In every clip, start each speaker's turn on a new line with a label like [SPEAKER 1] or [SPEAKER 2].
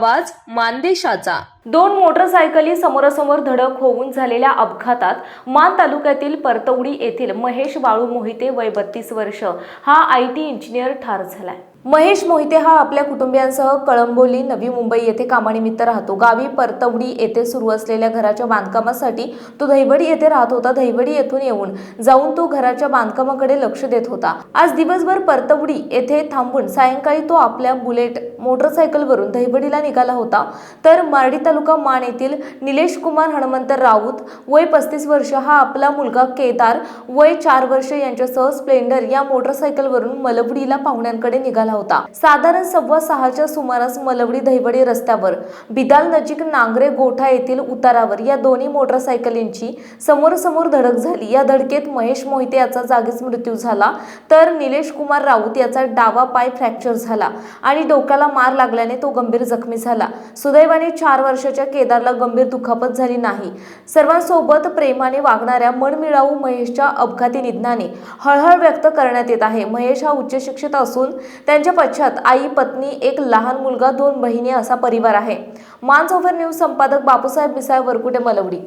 [SPEAKER 1] आवाज मानदेशाचा.
[SPEAKER 2] दोन मोटरसायकली समोरासमोर धडक होऊन झालेल्या अपघातात मान तालुक्यातील परतवडी येथील महेश बाळू मोहिते वय बत्तीस वर्ष हा आय टी इंजिनियर ठार झालाय. महेश मोहिते हा आपल्या कुटुंबियांसह कळंबोली नवी मुंबई येथे कामानिमित्त राहतो. गावी परतवडी येथे सुरू असलेल्या घराच्या बांधकामासाठी तो दहिवडी येथे राहत होता. दहिवडी येथून येऊन जाऊन तो घराच्या बांधकामाकडे लक्ष देत होता. आज दिवसभर परतवडी येथे थांबून सायंकाळी तो आपल्या बुलेट मोटरसायकलवरून दहिवडीला निघाला होता. तर मार्डी तालुका मान येथील निलेश कुमार हनुमंत राऊत वय पस्तीस वर्ष हा आपला मुलगा केदार वय चार वर्ष यांच्यासह स्प्लेंडर या मोटरसायकलवरून मलवडीला पाहुण्यांकडे निघाला होता. साधारण सव्वा सहाच्या सुमारास मलवडी दहिवडी रस्त्यावर बिदाल नजीक नांगरे गोठा येथील उतारावर या दोन्ही मोटरसायकलींची समोरसमोर धडक झाली. या धडकेत महेश मोहिते याचा जागीच मृत्यू झाला तर निलेश कुमार राऊत याचा डावा पाय फ्रॅक्चर झाला आणि डोक्याला मार लागल्याने तो गंभीर जखमी झाला. सुदैवाने चार वर्ष वर्षाच्या केदारला गंभीर दुखापत झाली नाही. सर्वांसोबत प्रेमाने वागणाऱ्या मनमिळावू महेशच्या अपघाती निधनाने हळहळ व्यक्त करण्यात येत आहे. महेश हा उच्च शिक्षित असून त्यांच्या पश्चात आई पत्नी एक लहान मुलगा दोन बहिणी असा परिवार आहे. मानसोफर न्यूज संपादक बापूसाहेब मिसाळ वरकुटे मलवडी.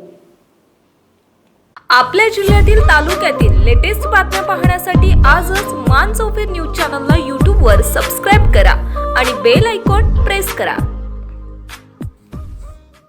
[SPEAKER 1] आपल्या जिल्ह्यातील तालुक्यातील लेटेस्ट बातम्या पाहण्यासाठी आजच मान चौफेर न्यूज चॅनलला यूट्यूबवर सबस्क्राईब करा आणि बेल आयकॉन प्रेस करा.